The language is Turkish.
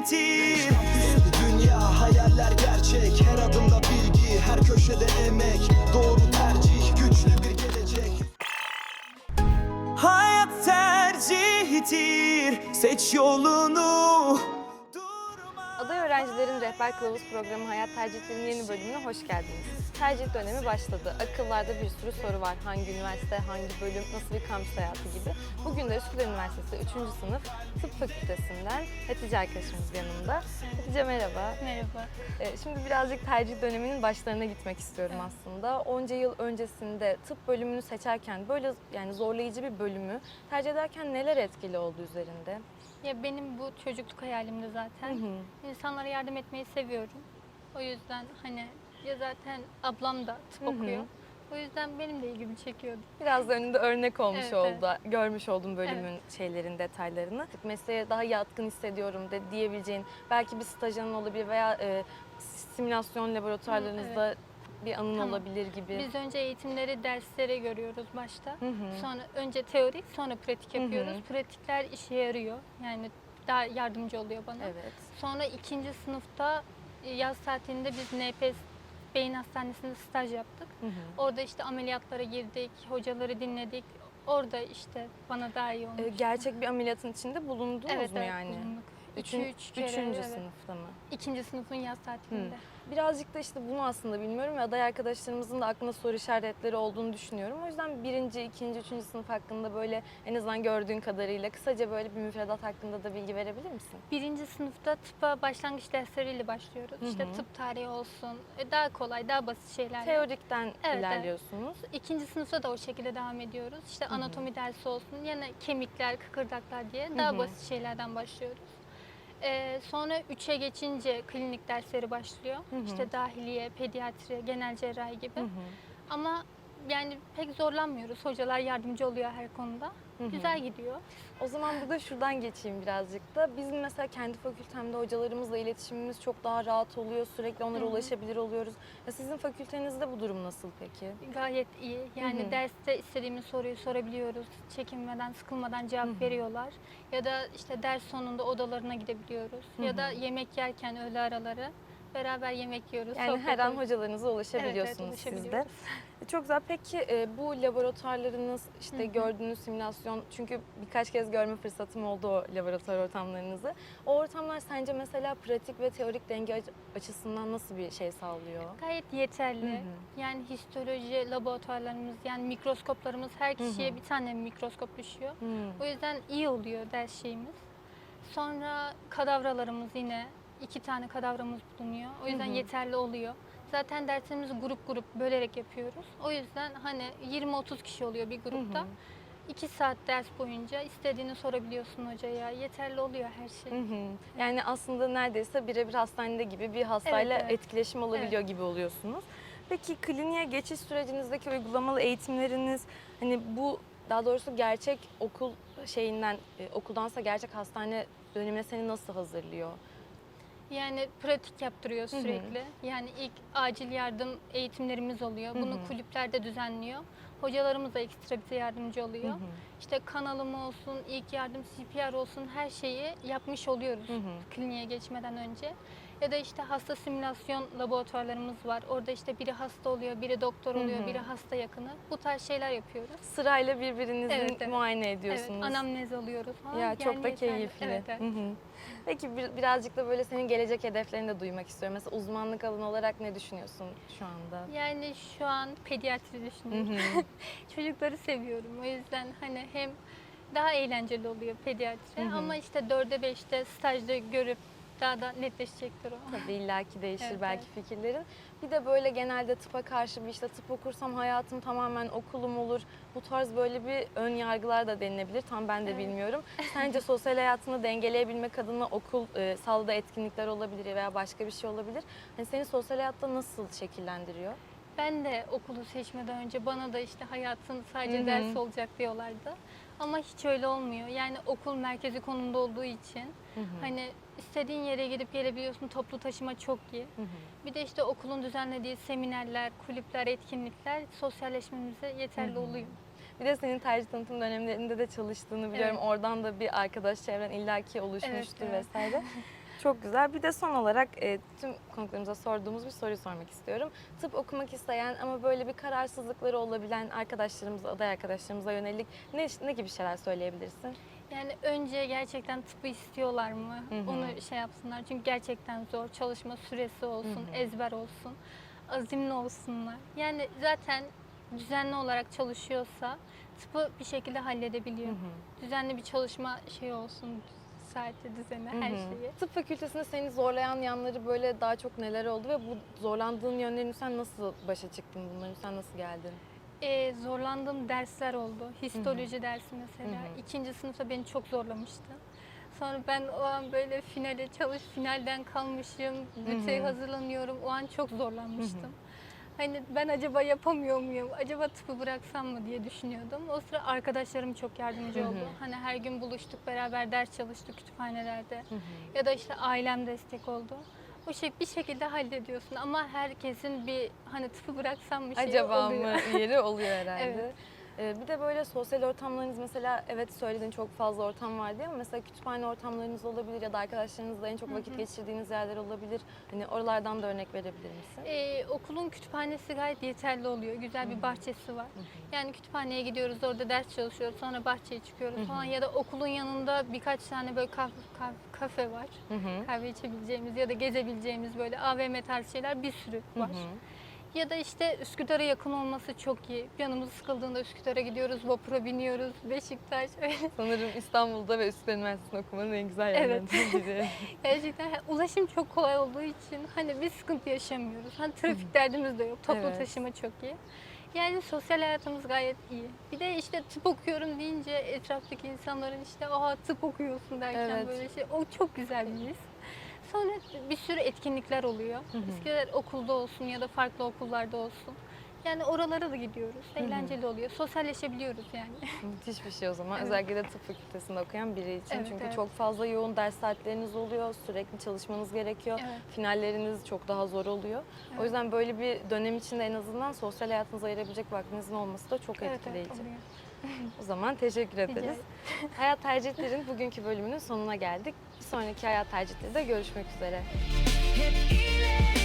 yitir Dünya hayaller gerçek. Her adımda bilgi Her köşede emek. Doğru tercih Güçlü bir gelecek. Hayat tercihtir Seç yolunu. Durma. Aday öğrencilerin rehber kılavuz programı Hayat Tercihlerinin yeni bölümüne hoş geldiniz. Tercih dönemi başladı. Akıllarda bir sürü soru var. Hangi üniversite, hangi bölüm, nasıl bir kampüs hayatı gibi. Bugün de Üsküdar Üniversitesi 3. sınıf Tıp Fakültesinden Hatice arkadaşımız yanımda. Hatice merhaba. Merhaba. Ee, Şimdi birazcık tercih döneminin başlarına gitmek istiyorum aslında. Onca yıl öncesinde tıp bölümünü seçerken böyle yani zorlayıcı bir bölümü tercih ederken neler etkili oldu üzerinde? Ya benim bu çocukluk hayalimdi zaten. Hı hı. İnsanlara yardım etmeyi seviyorum. O yüzden hani ya zaten ablam da tıp Hı hı. okuyor. O yüzden benim de ilgimi çekiyordu. Biraz da önünde örnek olmuş Evet, oldu. Görmüş oldum bölümün şeylerin detaylarını. Mesleğe daha yatkın hissediyorum de diyebileceğin belki bir stajın olabilir veya e, simülasyon laboratuvarlarınızda bir anın Tamam. olabilir gibi. Biz önce eğitimleri, dersleri görüyoruz başta. Hı hı. Sonra önce teorik, sonra pratik Hı hı. yapıyoruz. Pratikler işe yarıyor. Yani daha yardımcı oluyor bana. Evet. Sonra ikinci sınıfta e, yaz tatilinde biz NPS Beyin Hastanesi'nde staj yaptık. Hı hı. Orada işte ameliyatlara girdik, hocaları dinledik. Orada işte bana daha iyi olmuş. E, gerçek bir ameliyatın içinde bulundunuz evet, mu evet, yani? bulunduk. Üçün- İki, üç kere, üçüncü evet. sınıfta mı? İkinci sınıfın yaz tatilinde. Birazcık da işte bunu aslında bilmiyorum ve aday arkadaşlarımızın da aklında soru işaretleri olduğunu düşünüyorum. O yüzden birinci, ikinci, üçüncü sınıf hakkında böyle en azından gördüğün kadarıyla kısaca böyle bir müfredat hakkında da bilgi verebilir misin? Birinci sınıfta tıpa başlangıç dersleriyle başlıyoruz. Hı İşte hı. tıp tarihi olsun, e, daha kolay, daha basit şeyler. Teorikten evet. ilerliyorsunuz. İkinci sınıfta da o şekilde devam ediyoruz. İşte hı. anatomi dersi olsun, yine kemikler, kıkırdaklar diye Hı daha hı. basit şeylerden başlıyoruz. Ee, sonra 3'e geçince klinik dersleri başlıyor. Hı hı. İşte dahiliye, pediatri, genel cerrahi gibi. Hı hı. Ama yani pek zorlanmıyoruz. Hocalar yardımcı oluyor her konuda. Hı hı. Güzel gidiyor. O zaman burada şuradan geçeyim birazcık da. Bizim mesela kendi fakültemde hocalarımızla iletişimimiz çok daha rahat oluyor. Sürekli onlara Hı hı. ulaşabilir oluyoruz. Ya sizin fakültenizde bu durum nasıl peki? Gayet iyi. Yani Hı hı. derste istediğimiz soruyu sorabiliyoruz. Çekinmeden, sıkılmadan cevap Hı hı. veriyorlar. Ya da işte ders sonunda odalarına gidebiliyoruz. Hı Ya da yemek yerken öğle araları beraber yemek yiyoruz. Yani sohbet her an ediyoruz. hocalarınıza Evet, ulaşabiliyorsunuz evet, siz de. ulaşabiliyoruz. Çok güzel. Peki e, bu laboratuvarlarınız, işte Hı hı. gördüğünüz simülasyon, çünkü birkaç kez görme fırsatım oldu o laboratuvar ortamlarınızı. O ortamlar sence mesela pratik ve teorik denge aç- açısından nasıl bir şey sağlıyor? Gayet yeterli. Hı hı. Yani histoloji laboratuvarlarımız, yani mikroskoplarımız her kişiye bir tane mikroskop düşüyor. Hmm. O yüzden iyi oluyor ders şeyimiz. Sonra kadavralarımız yine iki tane kadavramız bulunuyor. O yüzden Hı hı. yeterli oluyor. Zaten derslerimizi grup grup bölerek yapıyoruz. O yüzden hani 20-30 kişi oluyor bir grupta. Hı hı. 2 saat ders boyunca istediğini sorabiliyorsun hocaya. Yeterli oluyor her şey. Hı hı. Yani aslında neredeyse birebir hastanede gibi bir hastayla Evet, evet. etkileşim olabiliyor gibi oluyorsunuz. Peki kliniğe geçiş sürecinizdeki uygulamalı eğitimleriniz hani bu daha doğrusu gerçek okul şeyinden e, okuldansa gerçek hastane dönemine seni nasıl hazırlıyor? Yani pratik yaptırıyor Hı hı. sürekli. Yani ilk acil yardım eğitimlerimiz oluyor. Bunu Hı hı. kulüplerde düzenliyor. Hocalarımız da ekstra bize yardımcı oluyor. Hı hı. İşte kanalım olsun, ilk yardım, CPR olsun her şeyi yapmış oluyoruz Hı hı. kliniğe geçmeden önce. Ya da işte hasta simülasyon laboratuvarlarımız var. Orada işte biri hasta oluyor, biri doktor Hı oluyor, hı. biri hasta yakını. Bu tarz şeyler yapıyoruz. Sırayla birbirinizin Evet, evet. muayene ediyorsunuz. Evet, anamnez alıyoruz falan. Ya çok Yani da yeterli. keyifli. Evet, evet. Hı hı. Peki bir- birazcık da böyle senin gelecek hedeflerini de duymak istiyorum. Mesela uzmanlık alanı olarak ne düşünüyorsun şu anda? Yani şu an pediatri Hı düşünüyorum. hı. Çocukları seviyorum. O yüzden hani hem daha eğlenceli oluyor pediatri Hı hı. ama işte 4'e 5'te stajda görüp daha da netleşecektir o. Tabii illaki değişir Evet, belki fikirlerin. Bir de böyle genelde tıpa karşı bir işte tıp okursam hayatım tamamen okulum olur. Bu tarz böyle bir ön yargılar da denilebilir. Tam ben de Evet. bilmiyorum. Sence sosyal hayatını dengeleyebilmek adına okul e, sağladığı etkinlikler olabilir veya başka bir şey olabilir. Hani seni sosyal hayatta nasıl şekillendiriyor? Ben de okulu seçmeden önce bana da işte hayatın sadece Hı hı. ders olacak diyorlardı. Ama hiç öyle olmuyor. Yani okul merkezi konumda olduğu için Hı hı. hani istediğin yere gidip gelebiliyorsun. Toplu taşıma çok iyi. Hı hı. Bir de işte okulun düzenlediği seminerler, kulüpler, etkinlikler sosyalleşmemize yeterli Hı hı. oluyor. Bir de senin tercih tanıtım dönemlerinde de çalıştığını biliyorum. Evet. Oradan da bir arkadaş çevren illaki oluşmuştur evet. vesaire. Çok güzel. Bir de son olarak e, tüm konuklarımıza sorduğumuz bir soruyu sormak istiyorum. Tıp okumak isteyen ama böyle bir kararsızlıkları olabilen arkadaşlarımıza, aday arkadaşlarımıza yönelik ne, ne gibi şeyler söyleyebilirsin? Yani önce gerçekten tıpı istiyorlar mı? Hı hı. Onu şey yapsınlar. Çünkü gerçekten zor. Çalışma süresi olsun, Hı hı. ezber olsun, azimli olsunlar. Yani zaten düzenli olarak çalışıyorsa tıpı bir şekilde halledebiliyor. Hı hı. Düzenli bir çalışma şey olsun, saati, düzeni, her Hı hı. şeyi. Tıp fakültesinde seni zorlayan yanları böyle daha çok neler oldu ve bu zorlandığın yönlerini sen nasıl başa çıktın bunların? Sen nasıl geldin? Ee, zorlandığım dersler oldu. Histoloji dersi mesela. Hı hı. İkinci sınıfta beni çok zorlamıştı. Sonra ben o an böyle finale çalış, finalden kalmışım, büteye hı. hazırlanıyorum. O an çok zorlanmıştım. Hani ben acaba yapamıyor muyum? Acaba tıpı bıraksam mı diye düşünüyordum. O sıra arkadaşlarım çok yardımcı oldu. Hani her gün buluştuk, beraber ders çalıştık kütüphanelerde. Ya da işte ailem destek oldu. O şey bir şekilde hallediyorsun ama herkesin bir hani tıpı bıraksam mı şey Acaba oluyor. mı yeri oluyor herhalde. Evet. Ee, bir de böyle sosyal ortamlarınız mesela evet söyledin çok fazla ortam var diye ama mesela kütüphane ortamlarınız olabilir ya da arkadaşlarınızla en çok vakit geçirdiğiniz yerler olabilir. Hani oralardan da örnek verebilir misin? Ee, okulun kütüphanesi gayet yeterli oluyor. Güzel bir bahçesi var. Yani kütüphaneye gidiyoruz, orada ders çalışıyoruz, sonra bahçeye çıkıyoruz falan. Ya da okulun yanında birkaç tane böyle kaf- kaf- kafe var. Hı hı. Kahve içebileceğimiz ya da gezebileceğimiz böyle AVM tarzı şeyler bir sürü var. Hı hı. Ya da işte Üsküdar'a yakın olması çok iyi. Canımız sıkıldığında Üsküdar'a gidiyoruz, vapura biniyoruz, Beşiktaş öyle. Sanırım İstanbul'da ve Üsküdar Üniversitesi'nde okumanın en güzel Evet. yerlerinden biri. Gerçekten ulaşım çok kolay olduğu için hani bir sıkıntı yaşamıyoruz. Hani trafik derdimiz de yok. Toplu Evet. taşıma çok iyi. Yani sosyal hayatımız gayet iyi. Bir de işte tıp okuyorum deyince etraftaki insanların işte aha tıp okuyorsun derken Evet. böyle şey o çok güzel bir his. Sonra bir sürü etkinlikler oluyor. Eskiden okulda olsun ya da farklı okullarda olsun. Yani oralara da gidiyoruz. Eğlenceli oluyor. Sosyalleşebiliyoruz yani. Müthiş bir şey o zaman. Evet. Özellikle de tıp fakültesinde okuyan biri için. Evet, Çünkü evet. çok fazla yoğun ders saatleriniz oluyor. Sürekli çalışmanız gerekiyor. Evet. Finalleriniz çok daha zor oluyor. O Evet. yüzden böyle bir dönem içinde en azından sosyal hayatınıza ayırabilecek vaktinizin olması da çok Evet, etkileyici. evet oluyor. O zaman teşekkür ederiz. Hayat tercihlerin bugünkü bölümünün sonuna geldik. Bir sonraki hayat tercihleri de görüşmek üzere. Hep ileri